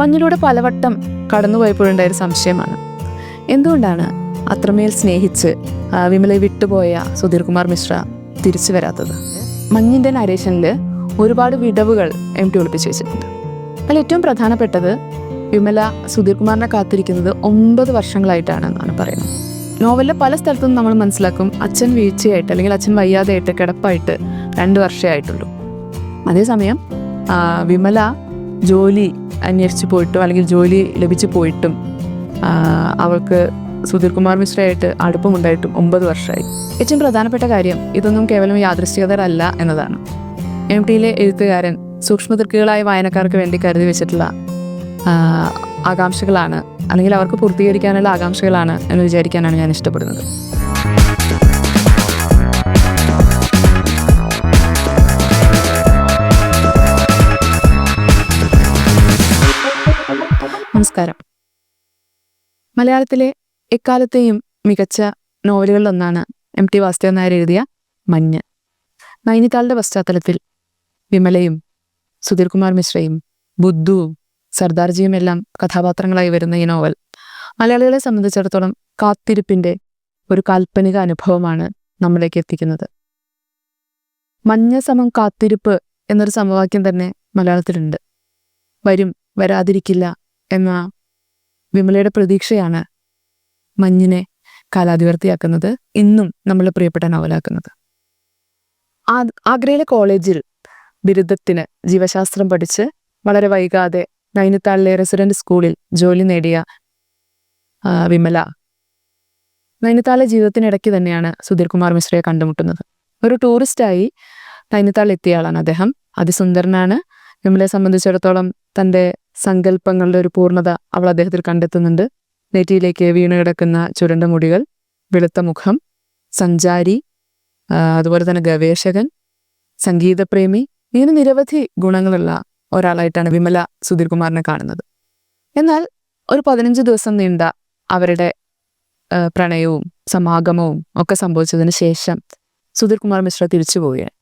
മഞ്ഞിലൂടെ പലവട്ടം കടന്നുപോയപ്പോഴുണ്ടായൊരു സംശയമാണ്. എന്തുകൊണ്ടാണ് അത്രമേൽ സ്നേഹിച്ച് വിമലയെ വിട്ടുപോയ സുധീർ കുമാർ മിശ്ര തിരിച്ചു വരാത്തത്? മഞ്ഞിന്റെ നരേഷനിൽ ഒരുപാട് വിടവുകൾ എം ടി ഒളിപ്പിച്ച് വെച്ചിട്ടുണ്ട്. അതിൽ ഏറ്റവും പ്രധാനപ്പെട്ടത് വിമല സുധീർ കുമാറിനെ കാത്തിരിക്കുന്നത് ഒമ്പത് വർഷങ്ങളായിട്ടാണ് എന്നാണ് പറയുന്നത്. നോവലിലെ പല സ്ഥലത്തും നമ്മൾ മനസ്സിലാക്കും അച്ഛൻ വീഴ്ചയായിട്ട് അല്ലെങ്കിൽ അച്ഛൻ വയ്യാതെയായിട്ട് കിടപ്പായിട്ട് രണ്ട് വർഷമേ ആയിട്ടുള്ളൂ. അതേസമയം വിമല ജോലി അന്വേഷിച്ച് പോയിട്ടും അല്ലെങ്കിൽ ജോലി ലഭിച്ചു പോയിട്ടും അവൾക്ക് സുധീർ കുമാർ മിശ്രയായിട്ട് അടുപ്പമുണ്ടായിട്ടും ഒമ്പത് വർഷമായി. ഏറ്റവും പ്രധാനപ്പെട്ട കാര്യം ഇതൊന്നും കേവലം യാദൃശ്ചികതരല്ല എന്നതാണ്. എം ടിയിലെ എഴുത്തുകാരൻ സൂക്ഷ്മതൃക്കുകളായ വായനക്കാർക്ക് വേണ്ടി കരുതി വെച്ചിട്ടുള്ള ആകാംക്ഷകളാണ് അല്ലെങ്കിൽ അവർക്ക് പൂർത്തീകരിക്കാനുള്ള ആകാംക്ഷകളാണ് എന്ന് വിചാരിക്കാനാണ് ഞാൻ ഇഷ്ടപ്പെടുന്നത്. നമസ്കാരം. മലയാളത്തിലെ എക്കാലത്തെയും മികച്ച നോവലുകളിലൊന്നാണ് എം ടി വാസുദേവൻ നായർ എഴുതിയ മഞ്ഞ്. നൈനിതാളുടെ പശ്ചാത്തലത്തിൽ വിമലയും സുധീർ കുമാർ മിശ്രയും ബുദ്ധുവും സർദാർജിയും എല്ലാം കഥാപാത്രങ്ങളായി വരുന്ന ഈ നോവൽ മലയാളികളെ സംബന്ധിച്ചിടത്തോളം കാത്തിരിപ്പിന്റെ ഒരു കാൽപ്പനിക അനുഭവമാണ് നമ്മിലേക്ക് എത്തിക്കുന്നത്. മഞ്ഞ സമം കാത്തിരിപ്പ് എന്നൊരു സമവാക്യം തന്നെ മലയാളത്തിലുണ്ട്. വരും വരാതിരിക്കില്ല എന്ന വിമലയുടെ പ്രതീക്ഷയാണ് മഞ്ഞിനെ കാലാതിവർത്തിയാക്കുന്നത് ഇന്നും നമ്മളെ പ്രിയപ്പെട്ട നോവലാക്കുന്നത്. ആഗ്രയിലെ കോളേജിൽ ബിരുദത്തിന് ജീവശാസ്ത്രം പഠിച്ച് വളരെ വൈകാതെ നൈനിത്താളിലെ റെസിഡന്റ് സ്കൂളിൽ ജോലി നേടിയ വിമല. നൈനിത്താളിലെ ജീവിതത്തിനിടയ്ക്ക് തന്നെയാണ് സുധീർ കുമാർ മിശ്രയെ കണ്ടുമുട്ടുന്നത്. ഒരു ടൂറിസ്റ്റായി നൈനിത്താൾ എത്തിയ ആളാണ് അദ്ദേഹം. അതിസുന്ദരനാണ്. വിമലയെ സംബന്ധിച്ചിടത്തോളം തന്റെ സങ്കല്പങ്ങളുടെ ഒരു പൂർണത അവൾ അദ്ദേഹത്തിൽ കണ്ടെത്തുന്നുണ്ട്. നെറ്റിയിലേക്ക് വീണ് കിടക്കുന്ന ചുരുണ്ട മുടികൾ വെളുത്ത മുഖം സഞ്ചാരി അതുപോലെ തന്നെ ഗവേഷകൻ സംഗീതപ്രേമി ഇങ്ങനെ നിരവധി ഗുണങ്ങളുള്ള ഒരാളായിട്ടാണ് വിമല സുധീർ കുമാറിനെ കാണുന്നത്. എന്നാൽ ഒരു പതിനഞ്ച് ദിവസം നീണ്ട അവരുടെ പ്രണയവും സമാഗമവും ഒക്കെ സംഭവിച്ചതിന് ശേഷം സുധീർ കുമാർ മിശ്ര തിരിച്ചു പോവുകയാണ്.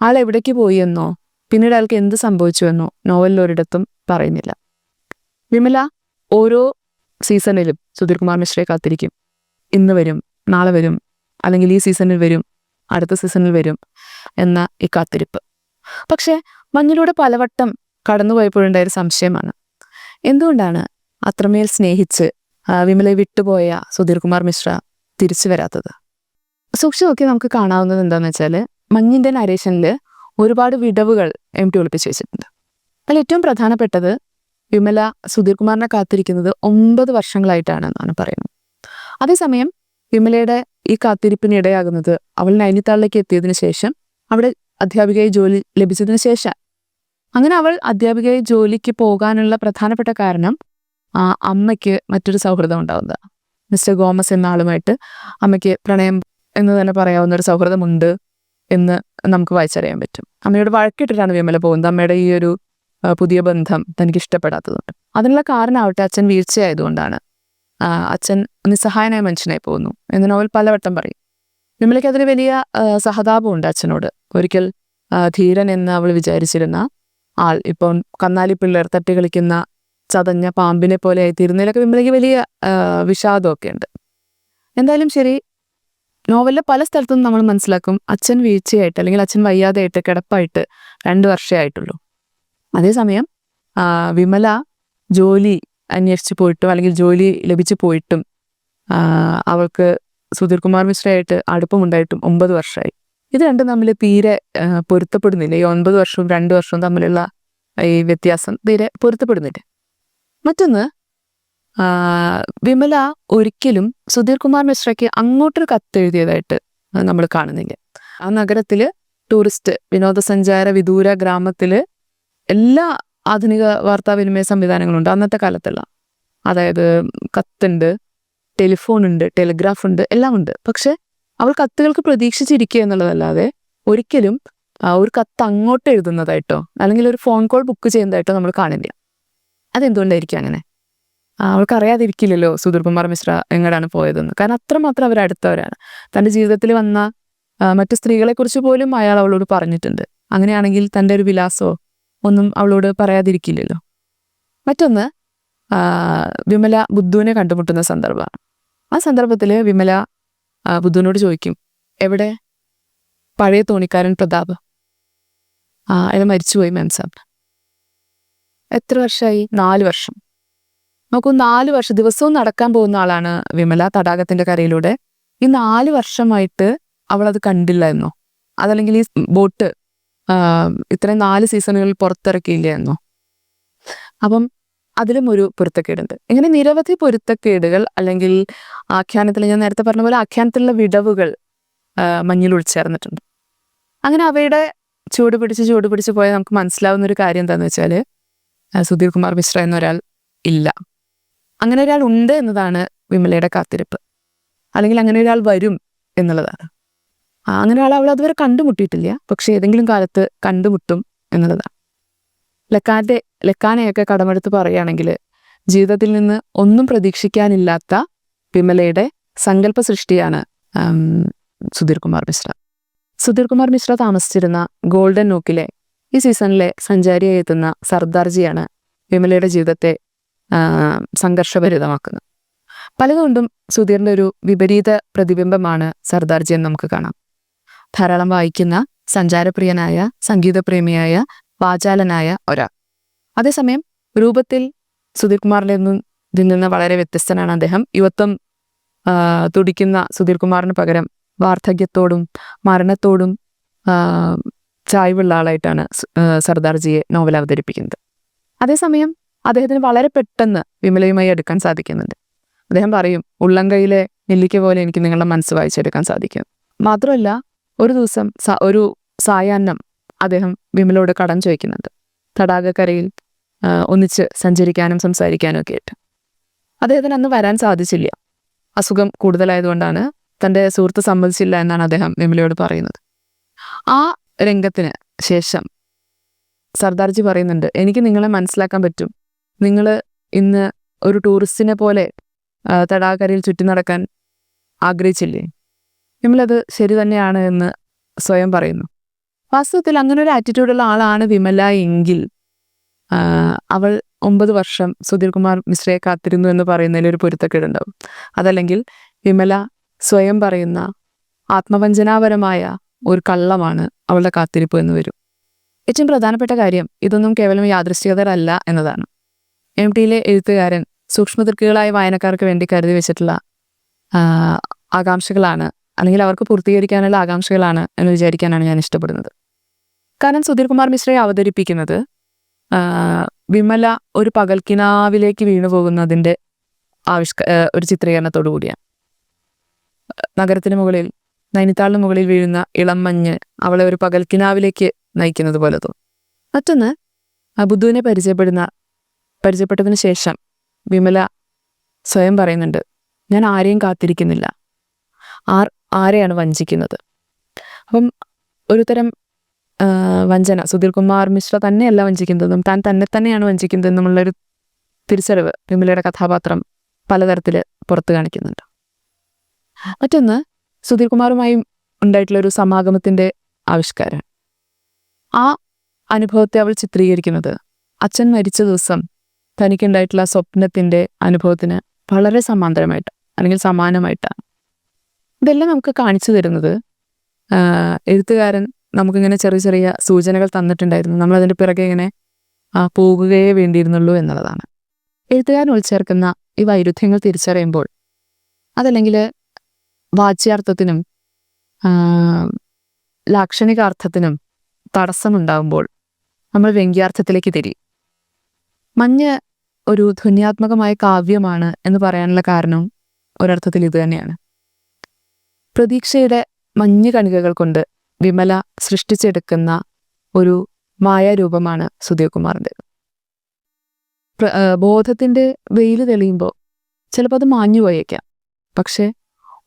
ആൾ എവിടേക്ക് പോയി എന്നോ പിന്നീട് അയാൾക്ക് എന്ത് സംഭവിച്ചുവെന്നോ നോവലിൽ ഒരിടത്തും പറയുന്നില്ല. വിമല ഓരോ സീസണിലും സുധീർ കുമാർ മിശ്രയെ കാത്തിരിക്കും. ഇന്ന് വരും നാളെ വരും അല്ലെങ്കിൽ ഈ സീസണിൽ വരും അടുത്ത സീസണിൽ വരും എന്ന ഈ കാത്തിരിപ്പ്. പക്ഷേ മഞ്ഞിലൂടെ പലവട്ടം കടന്നുപോയപ്പോഴുണ്ടായൊരു സംശയമാണ്. എന്തുകൊണ്ടാണ് അത്രമേൽ സ്നേഹിച്ച് വിമലയെ വിട്ടുപോയ സുധീർ കുമാർ മിശ്ര തിരിച്ചു വരാത്തത്? സൂക്ഷിച്ചു നോക്കി നമുക്ക് കാണാവുന്നത് എന്താണെന്ന് വെച്ചാൽ മഞ്ഞിന്റെ നരേഷനിൽ ഒരുപാട് വിടവുകൾ എം ടി ഒളിപ്പിച്ച് വെച്ചിട്ടുണ്ട്. അതിൽ ഏറ്റവും പ്രധാനപ്പെട്ടത് വിമല സുധീർ കുമാറിനെ കാത്തിരിക്കുന്നത് ഒമ്പത് വർഷങ്ങളായിട്ടാണ് എന്നാണ് പറയുന്നത്. അതേസമയം വിമലയുടെ ഈ കാത്തിരിപ്പിന് ഇടയാകുന്നത് അവൾ നൈനിത്താളിലേക്ക് എത്തിയതിന് ശേഷം അവിടെ അധ്യാപികയായി ജോലി ലഭിച്ചതിന് ശേഷം. അങ്ങനെ അവൾ അധ്യാപികയായി ജോലിക്ക് പോകാനുള്ള പ്രധാനപ്പെട്ട കാരണം അമ്മയ്ക്ക് മറ്റൊരു സൗഹൃദം ഉണ്ടാവുന്നതാണ്. മിസ്റ്റർ ഗോമസ് എന്ന ആളുമായിട്ട് അമ്മയ്ക്ക് പ്രണയം എന്ന് തന്നെ പറയാവുന്ന ഒരു സൗഹൃദമുണ്ട്. എന്ന് നമുക്ക് വായിച്ചറിയാൻ പറ്റും. അമ്മയോട് വഴക്കിട്ടിട്ടാണ് വിമല പോകുന്നത്. അമ്മയുടെ ഈ ഒരു പുതിയ ബന്ധം തനിക്ക് ഇഷ്ടപ്പെടാത്തതുകൊണ്ട് അതിനുള്ള കാരണമാവട്ടെ അച്ഛൻ വീഴ്ചയായതുകൊണ്ടാണ്. അച്ഛൻ നിസ്സഹായനായ മനുഷ്യനായി പോകുന്നു എന്ന് നോവൽ പലവട്ടം പറയും. വിമലയ്ക്ക് അതിന് വലിയ സഹതാപമുണ്ട് അച്ഛനോട്. ഒരിക്കൽ ധീരൻ എന്ന് അവൾ വിചാരിച്ചിരുന്ന ആൾ ഇപ്പം കന്നാലി പിള്ളേർ തട്ടി കളിക്കുന്ന ചതഞ്ഞ പാമ്പിനെ പോലെ ആയിത്തീരുന്നതിലൊക്കെ വിമലയ്ക്ക് വലിയ വിഷാദമൊക്കെ ഉണ്ട്. എന്തായാലും ശരി നോവലിലെ പല സ്ഥലത്തും നമ്മൾ മനസ്സിലാക്കും അച്ഛൻ വീഴ്ചയായിട്ട് അല്ലെങ്കിൽ അച്ഛൻ വയ്യാതെയായിട്ട് കിടപ്പായിട്ട് രണ്ട് വർഷമായിട്ടുള്ളൂ അതേസമയം വിമല ജോലി അന്വേഷിച്ച് പോയിട്ടും അല്ലെങ്കിൽ ജോലി ലഭിച്ചു പോയിട്ടും അവൾക്ക് സുധീർ കുമാർ മിശ്രയായിട്ട് അടുപ്പമുണ്ടായിട്ടും ഒമ്പത് വർഷമായി. ഇത് രണ്ടും തമ്മിൽ തീരെ പൊരുത്തപ്പെടുന്നില്ല. ഈ ഒൻപത് വർഷവും രണ്ട് വർഷവും തമ്മിലുള്ള ഈ വ്യത്യാസം തീരെ പൊരുത്തപ്പെടുന്നില്ല. മറ്റൊന്ന് വിമല ഒരിക്കലും സുധീർ കുമാർ മിശ്രയ്ക്ക് അങ്ങോട്ടൊരു കത്തെഴുതിയതായിട്ട് നമ്മൾ കാണുന്നില്ല. ആ നഗരത്തിൽ ടൂറിസ്റ്റ് വിനോദസഞ്ചാര വിദൂര ഗ്രാമത്തിൽ എല്ലാ ആധുനിക വാർത്താവിനിമയ സംവിധാനങ്ങളുണ്ട്. അന്നത്തെ കാലത്തുള്ള. അതായത് കത്തുണ്ട് ടെലിഫോൺ ഉണ്ട് ടെലിഗ്രാഫ് ഉണ്ട് എല്ലാം ഉണ്ട് പക്ഷെ അവൾ കത്തുകൾക്ക് പ്രതീക്ഷിച്ചിരിക്കുക എന്നുള്ളതല്ലാതെ ഒരിക്കലും ഒരു കത്ത് അങ്ങോട്ട് എഴുതുന്നതായിട്ടോ അല്ലെങ്കിൽ ഒരു ഫോൺ കോൾ ബുക്ക് ചെയ്യുന്നതായിട്ടോ നമ്മൾ കാണില്ല. അതെന്തുകൊണ്ടായിരിക്കും അങ്ങനെ? അവൾക്ക് അറിയാതിരിക്കില്ലല്ലോ സുദൂർകുമാർ മിശ്ര എങ്ങടാണ് പോയതെന്ന്. കാരണം അത്രമാത്രം അവർ അടുത്തവരാണ്. തന്റെ ജീവിതത്തിൽ വന്ന മറ്റു സ്ത്രീകളെക്കുറിച്ച് പോലും അയാൾ അവളോട് പറഞ്ഞിട്ടുണ്ട്. അങ്ങനെയാണെങ്കിൽ തന്റെ ഒരു വിലാസമോ ഒന്നും അവളോട് പറയാതിരിക്കില്ലല്ലോ. മറ്റൊന്ന് വിമല ബുദ്ധുവിനെ കണ്ടുമുട്ടുന്ന സന്ദർഭമാണ്. ആ സന്ദർഭത്തിൽ വിമല ബുദ്ധുവിനോട് ചോദിക്കും എവിടെ? പഴയ തോണിക്കാരൻ പ്രതാപ്? ആ അയാൾ മരിച്ചുപോയി മാം സാബ്. എത്ര വർഷമായി നാല് വർഷം. നോക്കൂ നാല് വർഷം ദിവസവും നടക്കാൻ പോകുന്ന ആളാണ് വിമല തടാകത്തിന്റെ കരയിലൂടെ. ഈ നാല് വർഷമായിട്ട് അവൾ അത് കണ്ടില്ല എന്നോ അതല്ലെങ്കിൽ ഈ ബോട്ട് ഇത്രയും നാല് സീസണുകൾ പുറത്തിറക്കിയില്ല എന്നോ അപ്പം അതിലും ഒരു പൊരുത്തക്കേടുണ്ട്. ഇങ്ങനെ നിരവധി പൊരുത്തക്കേടുകൾ അല്ലെങ്കിൽ ആഖ്യാനത്തിൽ ഞാൻ നേരത്തെ പറഞ്ഞ പോലെ ആഖ്യാനത്തിലുള്ള വിടവുകൾ മഞ്ഞിൽ ഉൾച്ചേർന്നിട്ടുണ്ട് അങ്ങനെ അവയുടെ ചൂട് പിടിച്ച് ചൂട് പിടിച്ച് പോയാൽ നമുക്ക് മനസ്സിലാവുന്ന ഒരു കാര്യം എന്താണെന്ന് വെച്ചാൽ സുധീർ കുമാർ മിശ്ര എന്നൊരാൾ ഇല്ല. അങ്ങനെ ഒരാൾ ഉണ്ട് എന്നതാണ് വിമലയുടെ കാത്തിരിപ്പ്. അല്ലെങ്കിൽ അങ്ങനെ ഒരാൾ വരും എന്നുള്ളതാണ്. അങ്ങനെ ഒരാൾ അവൾ അതുവരെ കണ്ടുമുട്ടിയിട്ടില്ല. പക്ഷെ ഏതെങ്കിലും കാലത്ത് കണ്ടുമുട്ടും എന്നുള്ളതാണ്. ലക്കാന്റെ ലക്കാനെയൊക്കെ കടമെടുത്ത് പറയുകയാണെങ്കിൽ ജീവിതത്തിൽ നിന്ന് ഒന്നും പ്രതീക്ഷിക്കാനില്ലാത്ത വിമലയുടെ സങ്കല്പ സൃഷ്ടിയാണ് സുധീർ കുമാർ മിശ്ര. സുധീർ കുമാർ മിശ്ര താമസിച്ചിരുന്ന ഗോൾഡൻ നോക്കിലെ ഈ സീസണിലെ സഞ്ചാരിയായി എത്തുന്ന സർദാർജിയാണ് വിമലയുടെ ജീവിതത്തെ സംഘർഷഭരിതമാക്കുന്നത് പലതുകൊണ്ടും സുധീറിന്റെ ഒരു വിപരീത പ്രതിബിംബമാണ് സർദാർജി എന്ന് നമുക്ക് കാണാം. ധാരാളം വായിക്കുന്ന സഞ്ചാരപ്രിയനായ സംഗീതപ്രേമിയായ വാചാലനായ ഒരാൾ. അതേസമയം രൂപത്തിൽ സുധീർ കുമാറിന്റെ നിന്നും വളരെ വ്യത്യസ്തനാണ് അദ്ദേഹം. യുവത്വം തുടിക്കുന്ന സുധീർ കുമാറിന് പകരം വാർദ്ധക്യത്തോടും മരണത്തോടും ചായ്വുള്ള ആളായിട്ടാണ് സർദാർജിയെ നോവൽ അവതരിപ്പിക്കുന്നത്. അതേസമയം അദ്ദേഹത്തിന് വളരെ പെട്ടെന്ന് വിമലയുമായി എടുക്കാൻ സാധിക്കുന്നുണ്ട്. അദ്ദേഹം പറയും ഉള്ളംകൈയിലെ നെല്ലിക്ക പോലെ എനിക്ക് നിങ്ങളുടെ മനസ്സ് വായിച്ചെടുക്കാൻ സാധിക്കും. മാത്രമല്ല ഒരു ദിവസം ഒരു സായാഹ്നം അദ്ദേഹം വിമലോട് കടം ചോദിക്കുന്നുണ്ട്. തടാകക്കരയിൽ ഒന്നിച്ച് സഞ്ചരിക്കാനും സംസാരിക്കാനും ഒക്കെ ആയിട്ട്. അദ്ദേഹത്തിന് അന്ന് വരാൻ സാധിച്ചില്ല. അസുഖം കൂടുതലായതുകൊണ്ടാണ് തന്റെ സുഹൃത്ത് സമ്മതിച്ചില്ല എന്നാണ് അദ്ദേഹം വിമലയോട് പറയുന്നത്. ആ രംഗത്തിന് ശേഷം സർദാർജി പറയുന്നുണ്ട് എനിക്ക് നിങ്ങളെ മനസ്സിലാക്കാൻ പറ്റും. നിങ്ങൾ ഇന്ന് ഒരു ടൂറിസ്റ്റിനെ പോലെ തടാകരയിൽ ചുറ്റി നടക്കാൻ ആഗ്രഹിച്ചില്ലേ? വിമലത് ശരി തന്നെയാണ് എന്ന് സ്വയം പറയുന്നു. വാസ്തവത്തിൽ അങ്ങനെ ഒരു ആറ്റിറ്റ്യൂഡുള്ള ആളാണ് വിമല എങ്കിൽ അവൾ ഒമ്പത് വർഷം സുധീർ കുമാർ മിശ്രയെ കാത്തിരുന്നു എന്ന് പറയുന്നതിൽ ഒരു പൊരുത്തക്കേടുണ്ടാവും അതല്ലെങ്കിൽ വിമല സ്വയം പറയുന്ന ആത്മവഞ്ചനാപരമായ ഒരു കള്ളമാണ് അവളുടെ കാത്തിരിപ്പ് എന്ന് വരും. ഏറ്റവും പ്രധാനപ്പെട്ട കാര്യം ഇതൊന്നും കേവലം യാദൃശ്ചികതരല്ല എന്നതാണ്. എം ടിയിലെ എഴുത്തുകാരൻ സൂക്ഷ്മതൃക്കുകളായ വായനക്കാർക്ക് വേണ്ടി കരുതി വെച്ചിട്ടുള്ള ആകാംക്ഷകളാണ് അല്ലെങ്കിൽ അവർക്ക് പൂർത്തീകരിക്കാനുള്ള ആകാംക്ഷകളാണ് എന്ന് വിചാരിക്കാനാണ് ഞാൻ ഇഷ്ടപ്പെടുന്നത്. കാരണം സുധീർ കുമാർ മിശ്രയെ അവതരിപ്പിക്കുന്നത് വിമല ഒരു പകൽക്കിനാവിലേക്ക് വീണു പോകുന്നതിന്റെ ആവിഷ്ക ഒരു ചിത്രീകരണത്തോടു കൂടിയാണ്. നഗരത്തിന് മുകളിൽ നൈനിത്താളിന് മുകളിൽ വീഴുന്ന ഇളം മഞ്ഞ് അവളെ ഒരു പകൽക്കിനാവിലേക്ക് നയിക്കുന്നത് പോലെ തോന്നും. മറ്റൊന്ന് ബുദ്ധുവിനെ പരിചയപ്പെടുന്ന പരിചയപ്പെട്ടതിന് ശേഷം വിമല സ്വയം പറയുന്നുണ്ട് ഞാൻ ആരെയും കാത്തിരിക്കുന്നില്ല. ആർ ആരെയാണ് വഞ്ചിക്കുന്നത്? അപ്പം ഒരു തരം വഞ്ചന. സുധീർ കുമാർ മിശ്ര തന്നെയല്ല വഞ്ചിക്കുന്നതും താൻ തന്നെ തന്നെയാണ് വഞ്ചിക്കുന്നതെന്നുമുള്ളൊരു തിരിച്ചറിവ് വിമലയുടെ കഥാപാത്രം പലതരത്തിൽ പുറത്തു കാണിക്കുന്നുണ്ട്. മറ്റൊന്ന് സുധീർ കുമാറുമായും ഉണ്ടായിട്ടുള്ള ഒരു സമാഗമത്തിന്റെ ആവിഷ്കാരം. ആ അനുഭവത്തെ അവൾ ചിത്രീകരിക്കുന്നത് അച്ഛൻ മരിച്ച ദിവസം തനിക്കുണ്ടായിട്ടുള്ള സ്വപ്നത്തിന്റെ അനുഭവത്തിന് വളരെ സമാന്തരമായിട്ട് അല്ലെങ്കിൽ സമാനമായിട്ടാണ്. ഇതെല്ലാം നമുക്ക് കാണിച്ചു തരുന്നത് എഴുത്തുകാരൻ നമുക്കിങ്ങനെ ചെറിയ ചെറിയ സൂചനകൾ തന്നിട്ടുണ്ടായിരുന്നു. നമ്മൾ അതിന്റെ പിറകെ ഇങ്ങനെ പോകുകയേ വേണ്ടിയിരുന്നുള്ളൂ എന്നുള്ളതാണ്. എഴുത്തുകാരൻ ഉൾച്ചേർക്കുന്ന ഈ വൈരുദ്ധ്യങ്ങൾ തിരിച്ചറിയുമ്പോൾ അതല്ലെങ്കിൽ വാച്യാർത്ഥത്തിനും ലാക്ഷണികാർത്ഥത്തിനും തടസ്സമുണ്ടാകുമ്പോൾ നമ്മൾ വ്യംഗ്യാർത്ഥത്തിലേക്ക് തിരിയും. മഞ്ഞ് ഒരു ധ്വന്യാത്മകമായ കാവ്യമാണ് എന്ന് പറയാനുള്ള കാരണം ഒരർത്ഥത്തിൽ ഇത് തന്നെയാണ്. പ്രതീക്ഷയുടെ മഞ്ഞ് കണികകൾ കൊണ്ട് വിമല സൃഷ്ടിച്ചെടുക്കുന്ന ഒരു മായാരൂപമാണ് സുധീർ കുമാറിന്റെ ബോധത്തിന്റെ വെയിൽ തെളിയുമ്പോൾ ചിലപ്പോൾ അത് മാഞ്ഞു പോയേക്കാം. പക്ഷേ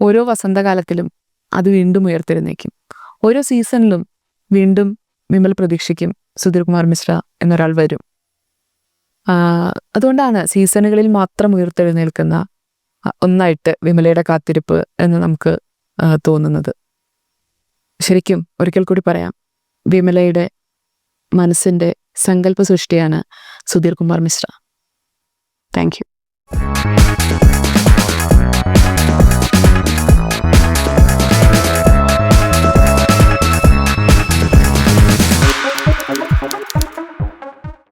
ഓരോ വസന്തകാലത്തിലും അത് വീണ്ടും ഉയർത്തിരുന്നേക്കും ഓരോ സീസണിലും വീണ്ടും വിമൽ പ്രതീക്ഷിക്കും സുധീർ കുമാർ മിശ്ര എന്നൊരാൾ വരും. അതുകൊണ്ടാണ് സീസണുകളിൽ മാത്രം ഉയർത്തെഴുന്നേൽക്കുന്ന ഒന്നായിട്ട് വിമലയുടെ കാത്തിരിപ്പ് എന്ന് നമുക്ക് തോന്നുന്നത്. ശരിക്കും ഒരിക്കൽ കൂടി പറയാം. വിമലയുടെ മനസ്സിന്റെ സങ്കല്പ സൃഷ്ടിയാണ് സുധീർ കുമാർ മിശ്ര. Thank you.